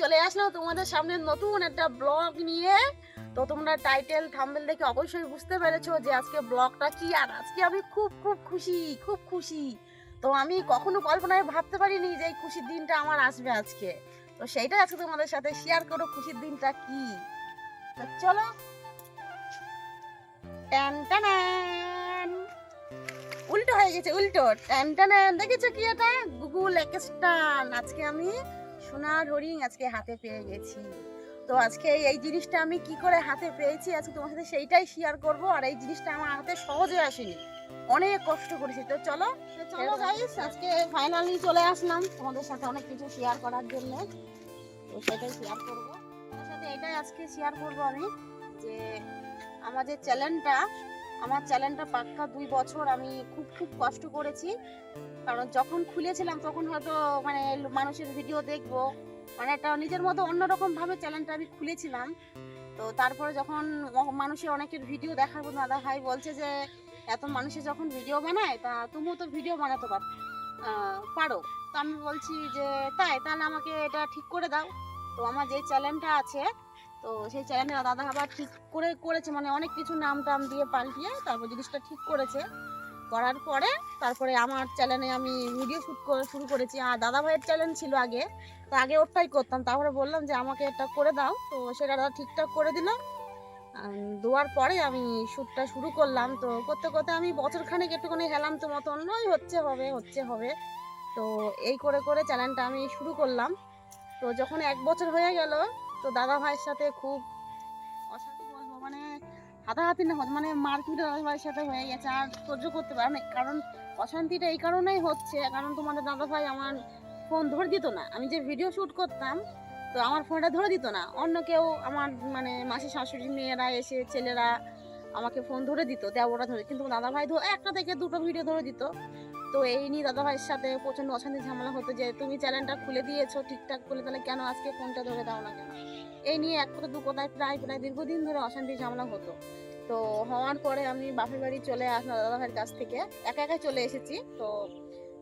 চলে আসলাম তোমাদের সামনে নতুন একটা ব্লগ নিয়ে। তো তোমরা টাইটেল থাম্বেল দেখে অবশ্যই বুঝতে পেরেছ যে আজকে ব্লগটা কি, আর আজকে আমি খুব খুব খুশি খুব খুশি। তো আমি কখনো কল্পনায় ভাবতে পারিনি যে এই খুশির দিনটা আমার আসবে আজকে। তো সেইটাই আজকে তোমাদের সাথে শেয়ার করো, খুশির দিনটা কি? তো চলো। টান উল্টো হয়ে গেছে, উল্টো। টান টানান দেখেছ কি এটা? গুগল এক্সটান আজকে আমি সোনার হরিণ আজকে হাতে পেয়ে গেছি। তো আজকে এই জিনিসটা আমি কি করে হাতে পেয়েছি আজকে তোমার সাথে সেইটাই শেয়ার করব আর এই জিনিসটা আমার হাতে সহজে আসেনি। অনেক কষ্ট করেছি। তো চলো চলো গাইস আজকে ফাইনালি চলে আসলাম তোমাদের সাথে অনেক কিছু শেয়ার করার জন্য। তো সেটাই শেয়ার করব। তোমার সাথে এটাই আজকে শেয়ার করব আমি যে আমার যে চ্যানেলটা আমার চ্যানেলটা পাক্কা দুই বছর আমি খুব খুব কষ্ট করেছি। কারণ যখন খুলেছিলাম তখন হয়তো মানে মানুষের ভিডিও দেখব। মানে একটা নিজের মতো অন্যরকম ভাবে চ্যানেলটা আমি খুলেছিলাম। তো তারপরে যখন মানুষের অনেকের ভিডিও দেখার দাদা ভাই বলছে যে, এত মানুষে যখন ভিডিও বানায়, তা তুমিও তো ভিডিও বানাতে পার পারো। তো আমি বলছি যে, তাই, তাহলে আমাকে এটা ঠিক করে দাও। তো আমার যে চ্যানেলটা আছে তো সেই চ্যানেলটা দাদা আবার ঠিক করে করেছে মানে অনেক কিছু নাম টাম দিয়ে পাল্টিয়ে তারপর জিনিসটা ঠিক করেছে। করার পরে তারপরে আমার চ্যানেলে আমি ভিডিও শ্যুট করে, শুরু করেছি। আর দাদা ভাইয়ের চ্যানেল ছিল আগে, তো আগে ওটাই করতাম। তারপরে বললাম যে আমাকে এটা করে দাও। তো সেটা দাদা ঠিকঠাক করে দিল। দেওয়ার পরে আমি শ্যুটটা শুরু করলাম। তো করতে করতে আমি বছর খানেক একটুখানি হেলাম তো মতন। ওই হচ্ছে হবে হচ্ছে হবে। তো এই করে করে চ্যানেলটা আমি শুরু করলাম। তো যখন এক বছর হয়ে গেল তো দাদা ভাইয়ের সাথে খুব অশান্তি বলব মানে হাতাহাতি না মানে মারপিট দাদা ভাইয়ের সাথে হয়ে গেছে, আর সহ্য করতে পারে না। কারণ অশান্তিটা এই কারণেই হচ্ছে, কারণ তোমাদের দাদা ভাই আমার ফোন ধরে দিত না। আমি যে ভিডিও শ্যুট করতাম, তো আমার ফোনটা ধরে দিত না। অন্য কেউ আমার মানে মাসি শাশুড়ি মেয়েরা এসে, ছেলেরা আমাকে ফোন ধরে দিত দেওয়ারা ধরে কিন্তু দাদা ভাই একটা থেকে দুটো ভিডিও ধরে দিত। তো এই নিয়ে দাদা ভাইয়ের সাথে প্রচণ্ড অশান্তি, ঝামেলা হতো যে তুমি চ্যানেলটা খুলে দিয়েছ ঠিকঠাক করে, তাহলে কেন আজকে ফোনটা ধরে দাও না কেন? এই নিয়ে এক কথা, দু কথায় প্রায় প্রায় দীর্ঘদিন ধরে অশান্তি, ঝামেলা হতো। তো হওয়ার পরে আমি বাপের বাড়ি চলে আসলাম দাদা ভাইয়ের কাছ থেকে একা একা চলে এসেছি। তো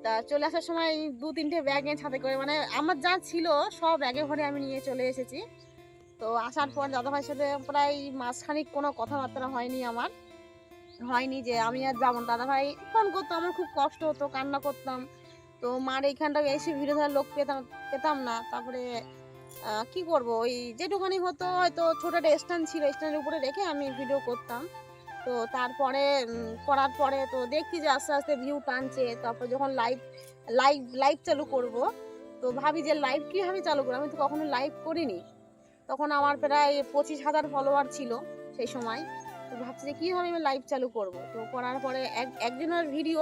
তা চলে আসার সময় দু তিনটে ব্যাগ নিয়ে ছাদে করে মানে আমার যা ছিল সব ব্যাগে ভরে আমি নিয়ে চলে এসেছি। তো আসার পর দাদা ভাইয়ের সাথে প্রায় মাসখানিক কোনো কথাবার্তা হয়নি আমার। হয়নি যে আমি আর যাব। দাদা ভাই, ফোন করতো, আমার খুব কষ্ট হতো, কান্না করতাম। তো মার এইখানটা এসে ভিডিও ধরার লোক পেতাম পেতাম না। তারপরে কি করব? ওই যেটুখানি হতো, হয়তো ছোট একটা স্ট্যান্ড ছিল স্ট্যান্ডের উপরে রেখে আমি ভিডিও করতাম। তো তারপরে করার পরে তো দেখছি যে আস্তে আস্তে ভিউ টানছে। তারপর যখন লাইভ লাইভ লাইভ চালু করব, তো ভাবি যে লাইভ কীভাবে চালু করব? আমি তো কখনো লাইভ করিনি। তখন আমার প্রায় পঁচিশ হাজার ফলোয়ার ছিল সেই সময়। তো ভাবছি যে কীভাবে আমি লাইভ চালু করব? তো করার পরে এক, একজনের ভিডিও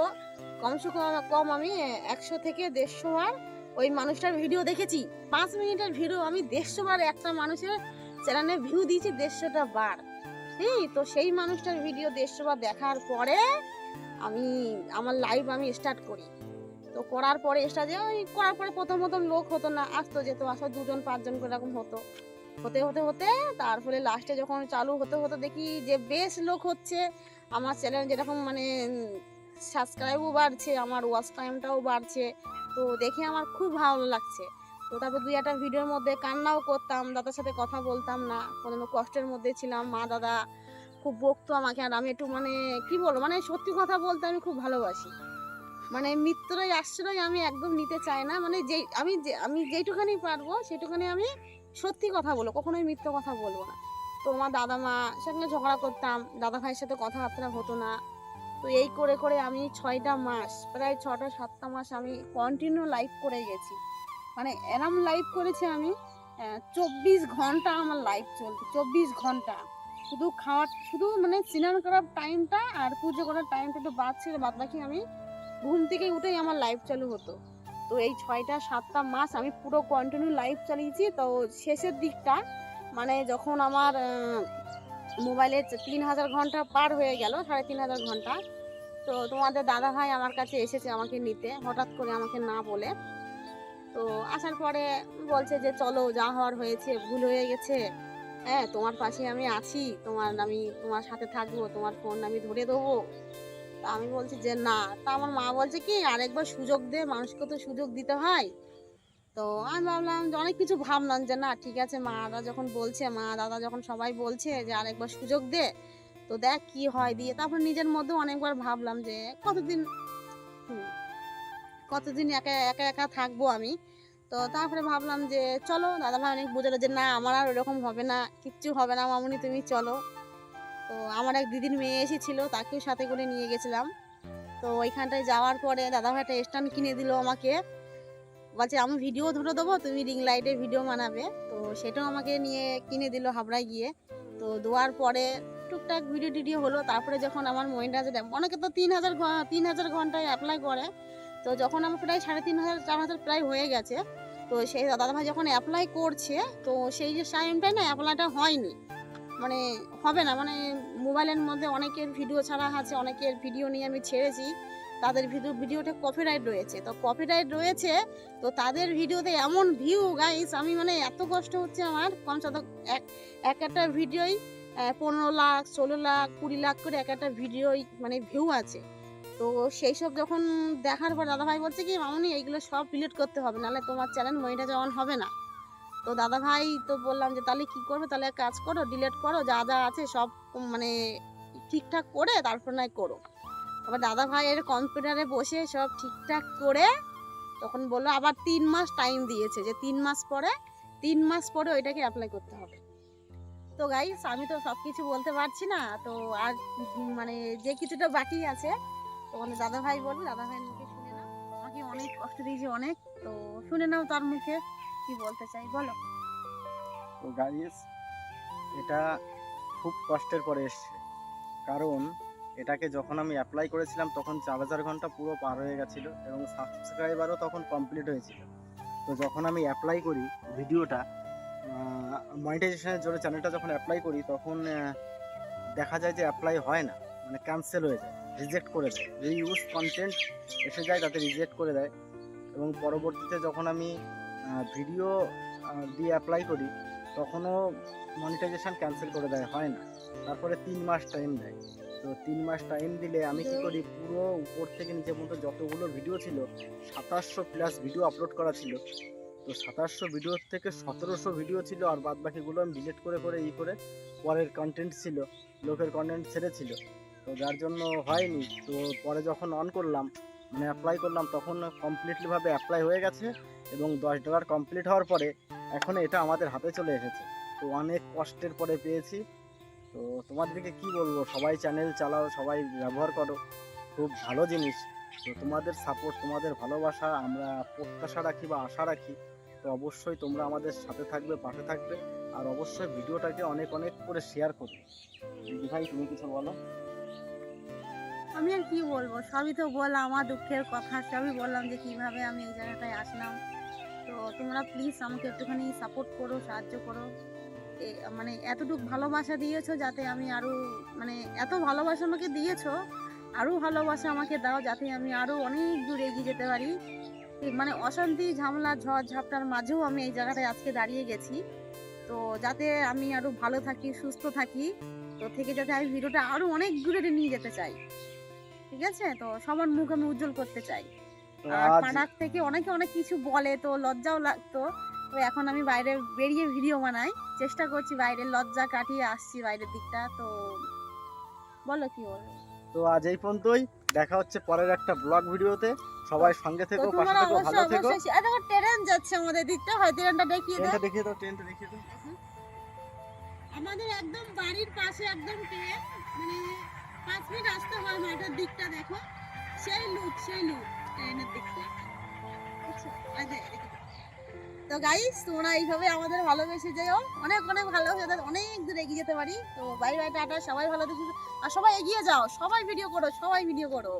কমসে কম কম আমি একশো থেকে দেড়শো বার ওই মানুষটার ভিডিও দেখেছি। পাঁচ মিনিটের ভিডিও আমি দেড়শো বার একটা মানুষের চ্যানেলে ভিউ দিয়েছি দেড়শোটা বার। সেই তো সেই মানুষটার ভিডিও দেড়শো বার দেখার পরে আমি, আমার লাইভ আমি স্টার্ট করি। তো করার পরে স্টার্ট ওই, করার পরে প্রথম প্রথম লোক হতো না, আসতো, যেত আসো দুজন, পাঁচজন করে এরকম হতো। হতে হতে হতে তারপরে লাস্টে যখন চালু হতে হতে দেখি যে বেশ লোক হচ্ছে। আমার চ্যানেল যেরকম মানে সাবস্ক্রাইবও বাড়ছে, আমার ওয়াচ টাইমটাও বাড়ছে। তো দেখে আমার খুব ভালো লাগছে। তো তারপর দুই একটা ভিডিওর মধ্যে কান্নাও করতাম, দাদার সাথে কথা বলতাম না। কোনো কষ্টের মধ্যে ছিলাম। মা, দাদা খুব বকতো আমাকে আর আমি একটু মানে কি বলব? মানে সত্যি কথা বলতে আমি খুব ভালোবাসি। মানে মিত্রই আশ্রয় আমি একদম নিতে চাই না। মানে যেই, আমি যে, আমি যেইটুখানি পারব, সেটুখানি আমি সত্যি কথা বলব কখনোই মিথ্যে কথা বলব না। তো আমার দাদা মা সঙ্গে ঝগড়া করতাম দাদা ভাইয়ের সাথে কথাবার্তা হতো না। তো এই করে করে আমি ছয়টা মাস, প্রায় ছটা সাতটা মাস আমি কন্টিনিউ লাইভ করে গেছি। মানে এরম লাইভ করেছি আমি চব্বিশ ঘণ্টা আমার লাইভ চলছে, চব্বিশ ঘণ্টা। শুধু খাওয়ার, শুধু মানে স্নান করার টাইমটা আর পুজো করার টাইমটা একটু বাদ ছিল বাদ বাকি আমি ঘুম থেকে উঠেই আমার লাইভ চালু হতো। তো এই ছয়টা, সাতটা মাস আমি পুরো কন্টিনিউ লাইভ চালিয়েছি। তো শেষের দিকটা মানে যখন আমার মোবাইলে তিন হাজার ঘণ্টা পার হয়ে গেল, সাড়ে তিন হাজার ঘণ্টা। তো তোমাদের দাদা ভাই আমার কাছে এসেছে আমাকে নিতে, হঠাৎ করে আমাকে না বলে। তো আসার পরে বলছে যে, চলো, যা হওয়ার হয়েছে, ভুল হয়ে গেছে। হ্যাঁ তোমার পাশে আমি আছি। তোমার, আমি তোমার সাথে থাকব, তোমার ফোন আমি ধরে দেবো। তা আমি বলছি যে, না। তা আমার মা বলছে কি, আরেকবার সুযোগ দে, মানুষকে তো সুযোগ দিতে হয়। তো আমি ভাবলাম যে অনেক কিছু ভাবলাম যে, না, ঠিক আছে মারা যখন বলছে, মা দাদা যখন সবাই বলছে যে, আরেকবার সুযোগ দে। তো দেখ কি হয় দিয়ে তারপর নিজের মধ্যে অনেকবার ভাবলাম যে, কতদিন কতদিন একা একা একা থাকব আমি? তো তারপরে ভাবলাম যে, চলো দাদা ভাই অনেক বোঝালো যে, না, আমার আর ওরকম হবে না, কিচ্ছু হবে না মামুনি, তুমি চলো। তো আমার এক দিদির মেয়ে এসেছিল, তাকেও সাথে করে নিয়ে গেছিলাম। তো ওইখানটায় যাওয়ার পরে দাদা ভাই একটা স্ট্যান্ড কিনে দিল আমাকে। বলছে, আমি ভিডিও ধরে দেবো, তুমি রিং লাইটে ভিডিও বানাবে। তো সেটাও আমাকে নিয়ে কিনে দিল হাবড়ায় গিয়ে। তো দেওয়ার পরে টুকটাক ভিডিও টিডিও হলো। তারপরে যখন আমার যে অনেকে তো তিন হাজার তিন হাজার ঘন্টায় অ্যাপ্লাই করে। তো যখন আমার প্রায় সাড়ে তিন হাজার, চার হাজার প্রায় হয়ে গেছে। তো সেই দাদাভাই যখন অ্যাপ্লাই করছে, তো সেই যে টাইমটায় না অ্যাপ্লাইটা হয়নি। মানে হবে না মানে মোবাইলের মধ্যে অনেকের ভিডিও ছাড়া আছে, অনেকের ভিডিও নিয়ে আমি ছেড়েছি। তাদের ভিডিও, ভিডিওতে কপিরাইট রয়েছে। তো কপিরাইট রয়েছে, তো তাদের ভিডিওতে এমন ভিউ গাইস আমি মানে এত কষ্ট হচ্ছে আমার। কম এক এক একটা ভিডিওই পনেরো লাখ, ষোলো লাখ, কুড়ি লাখ করে এক একটা ভিডিওই মানে ভিউ আছে। তো সেই সব যখন দেখার পর দাদাভাই বলছে কি, মামনি, এইগুলো সব ডিলিট করতে হবে, নাহলে তোমার চ্যানেল মনিটাইজ অন হবে না। তো দাদাভাই তো বললাম যে, তাহলে কি করবে? তাহলে এক কাজ করো ডিলিট করো, যা যা আছে সব মানে ঠিকঠাক করে তারপর নয় করো। তারপর দাদা ভাইয়ের কম্পিউটারে বসে সব ঠিকঠাক করে তখন বলল, আবার তিন মাস টাইম দিয়েছে যে, তিন মাস পরে, তিন মাস পরে ওইটাকে অ্যাপ্লাই করতে হবে। তো গাইস আমি তো সব কিছু বলতে পারছি না, তো আর মানে যে কিছুটা বাকি আছে, তো মানে দাদা ভাই বলবে দাদা ভাইয়ের মুখে শুনে নাও, আমাকে অনেক কষ্ট দিয়েছে অনেক, তো শুনে নাও তার মুখে। কি বলতে চাই, বলো। তো গাইস এটা খুব কষ্টের পরে এসছে। কারণ, এটাকে যখন আমি অ্যাপ্লাই করেছিলাম, তখন চার হাজার ঘণ্টা পুরো পার হয়ে গেছিল এবং সাবস্ক্রাইবারও তখন কমপ্লিট হয়েছিল। তো যখন আমি অ্যাপ্লাই করি ভিডিওটা মনিটাইজেশনের জন্য চ্যানেলটা যখন অ্যাপ্লাই করি, তখন দেখা যায় যে অ্যাপ্লাই হয় না। মানে ক্যান্সেল হয়ে যায় রিজেক্ট করে দেয়। যে ইউজ কন্টেন্ট এসে যায়, তাতে রিজেক্ট করে দেয়। এবং পরবর্তীতে যখন আমি ভিডিও দিয়ে অ্যাপ্লাই করি, তখনও মনিটাইজেশান ক্যান্সেল করে দেয়, হয় না। তারপরে তিন মাস টাইম দেয়। তো তিন মাস টাইম দিলে আমি কি করি, পুরো উপর থেকে নিচে পর্যন্ত যতগুলো ভিডিও ছিল, সাতাশশো প্লাস ভিডিও আপলোড করা ছিল। তো সাতাশশো ভিডিও থেকে সতেরোশো ভিডিও ছিল, আর বাদ বাকিগুলো আমি ডিলিট করে করে, ই করে পরের কন্টেন্ট ছিল, লোকের কন্টেন্ট ছেড়েছিল তো যার জন্য হয়নি, তো পরে যখন অন করলাম মানে অ্যাপ্লাই করলাম, তখন কমপ্লিটলিভাবে অ্যাপ্লাই হয়ে গেছে এবং দশ ডলার কমপ্লিট হওয়ার পরে এখন এটা আমাদের হাতে চলে এসেছে। তো অনেক কষ্টের পরে পেয়েছি। তো তোমাদেরকে কি বলব? সবাই চ্যানেল চালাও, সবাই ব্যবহার করো। খুব ভালো জিনিস। তো তোমাদের সাপোর্ট তোমাদের ভালোবাসা আমরা প্রত্যাশা রাখি বা আশা রাখি। তো অবশ্যই তোমরা আমাদের সাথে থাকবে, পাশে থাকবে। আর অবশ্যই ভিডিওটাকে অনেক অনেক করে শেয়ার করবে। ভাই, তুমি কিছু বলো? আমি আর কি বলব? সবই তো বললাম, আমার দুঃখের কথা, সবই বললাম যে কীভাবে আমি এই জায়গাটায় আসলাম। তো তোমরা প্লিজ আমাকে একটুখানি সাপোর্ট করো, সাহায্য করো। মানে এতটুকু ভালোবাসা দিয়েছ যাতে আমি আরও মানে এত ভালোবাসা আমাকে দিয়েছ আরও ভালোবাসা আমাকে দাও যাতে আমি আরও অনেক দূর এগিয়ে যেতে পারি। মানে অশান্তি, ঝামেলা, ঝড়, ঝাপটার মাঝেও আমি এই জায়গাটায় আজকে দাঁড়িয়ে গেছি। তো যাতে আমি আরও ভালো থাকি, সুস্থ থাকি, তো থেকে যাতে আমি ভিডিওটা আরও অনেক দূরে নিয়ে যেতে চাই। ঠিক আছে? তো সবার মুখ আমি উজ্জ্বল করতে চাই। আর পাড়ার থেকে অনেকে অনেক কিছু বলে তো লজ্জাও লাগতো। তো এখন আমি বাইরে বেরিয়ে ভিডিও বানাই। চেষ্টা করছি বাইরের লজ্জা কাটিয়ে আসছি বাইরের দিকটা তো বলো কি বলব তো আজ এই পর্যন্তই। দেখা হচ্ছে পরের একটা ব্লগ ভিডিওতে সবাই সঙ্গে থেকো পাশে থেকো ভালো থেকো। আর দেখো ট্রেন যাচ্ছে আমাদের দিকটা। হয় ট্রেনটা দেখিয়ে দাও ট্রেনটা দেখিয়ে দাও ট্রেনটা দেখিয়ে দাও। আমাদের একদম বাড়ির পাশে একদম ট্রেন মানে পাঁচ মিনিট আসতে হয় মাঠের দিকটা দেখো। সেই লুক সেই লুক ট্রেনের দিকটা। এদিকে। তো গাইস তোমরা এইভাবে আমাদের ভালোবেসে যেও। অনেক অনেক ভালোবেসে যাতে অনেক দূর এগিয়ে যেতে পারি। তো বাই বাই টাটা, সবাই ভালো দেখি আর সবাই এগিয়ে যাও, সবাই ভিডিও করো, সবাই ভিডিও করো।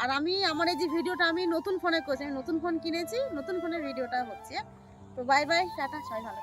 আর আমি, আমার এই যে ভিডিওটা আমি নতুন ফোনে করছি, আমি নতুন ফোন কিনেছি, নতুন ফোনের ভিডিওটা হচ্ছে। তো বাই বাই টাটা, সবাই ভালো।